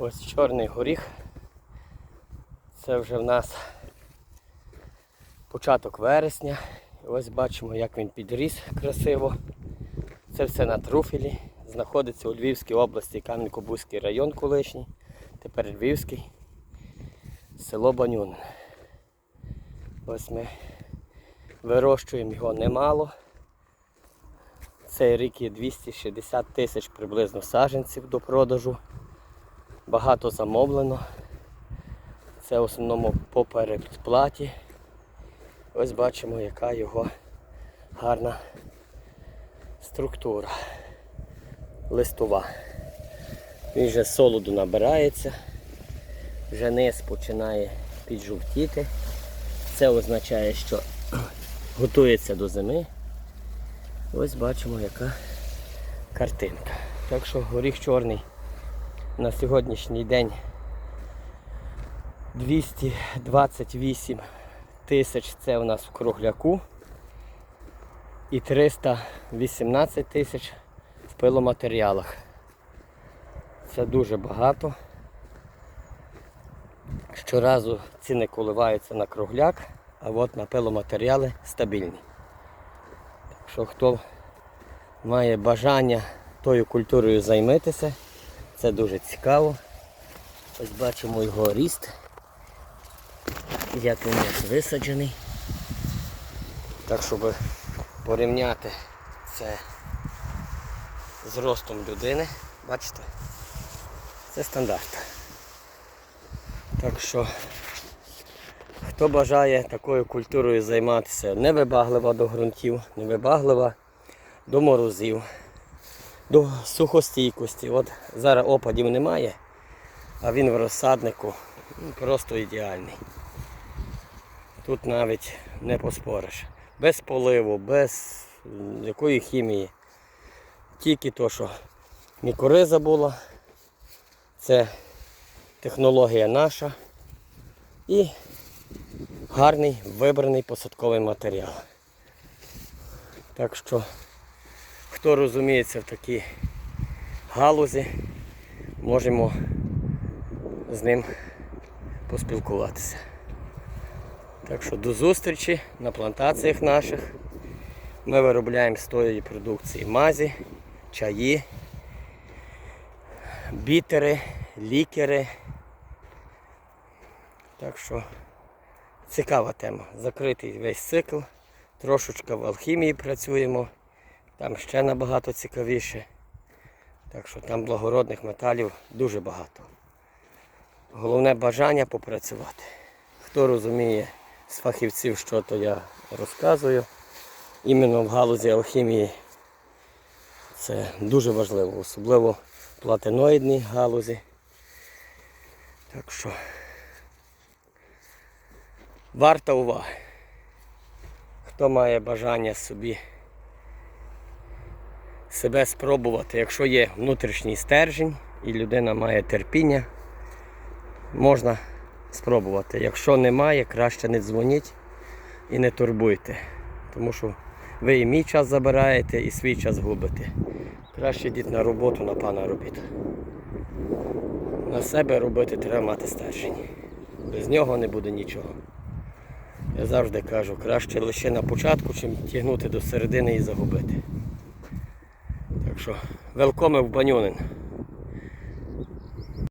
Ось чорний горіх. Це вже в нас початок вересня. Ось бачимо, як він підріс красиво. Це все на труфелі. Знаходиться у Львівській області Кам'янко-Бузький район колишній. Тепер Львівський. Село Банюнин. Ось ми вирощуємо його немало. Цей рік є 260 тисяч приблизно саджанців до продажу. Багато замовлено. Це в основному по передплаті. Ось бачимо, яка його гарна структура листова. Він вже солоду набирається, вже низ починає піджовтіти. Це означає, що готується до зими. Ось бачимо, яка картинка. Так що горіх чорний на сьогоднішній день 228 тисяч це у нас в кругляку і 318 тисяч в пиломатеріалах. Це дуже багато. Щоразу ціни коливаються на кругляк, а от на пиломатеріали стабільні. Так що хто має бажання тою культурою займатися, це дуже цікаво. Ось бачимо його ріст, як він у нас висаджений. Так, щоб порівняти це з ростом людини, бачите, це стандарт. Так що, хто бажає такою культурою займатися, невибаглива до ґрунтів, невибаглива до морозів, до сухостійкості. От зараз опадів немає, а він в розсаднику ну, просто ідеальний. Тут навіть не поспориш. Без поливу, без якої хімії. Тільки то, що мікориза була, це технологія наша і гарний вибраний посадковий матеріал. Так що, хто розуміється в такій галузі, можемо з ним поспілкуватися. Так що до зустрічі на плантаціях наших. Ми виробляємо з тої продукції мазі, чаї, бітери, лікери. Так що цікава тема. Закритий весь цикл. Трошечки в алхімії працюємо. Там ще набагато цікавіше. Так що там благородних металів дуже багато. Головне бажання попрацювати. Хто розуміє з фахівців, що то я розказую, іменно в галузі алхімії це дуже важливо, особливо в платиноїдній галузі. Так що варта уваги. Хто має бажання собі себе спробувати, якщо є внутрішній стержень і людина має терпіння, можна спробувати. Якщо немає, краще не дзвоніть і не турбуйте. Тому що ви і мій час забираєте, і свій час губите. Краще йдіть на роботу, на пана робіт. На себе робити треба мати стержень. Без нього не буде нічого. Я завжди кажу, краще лише на початку, чим тягнути до середини і загубити. Так що, велкоме в Банюнин.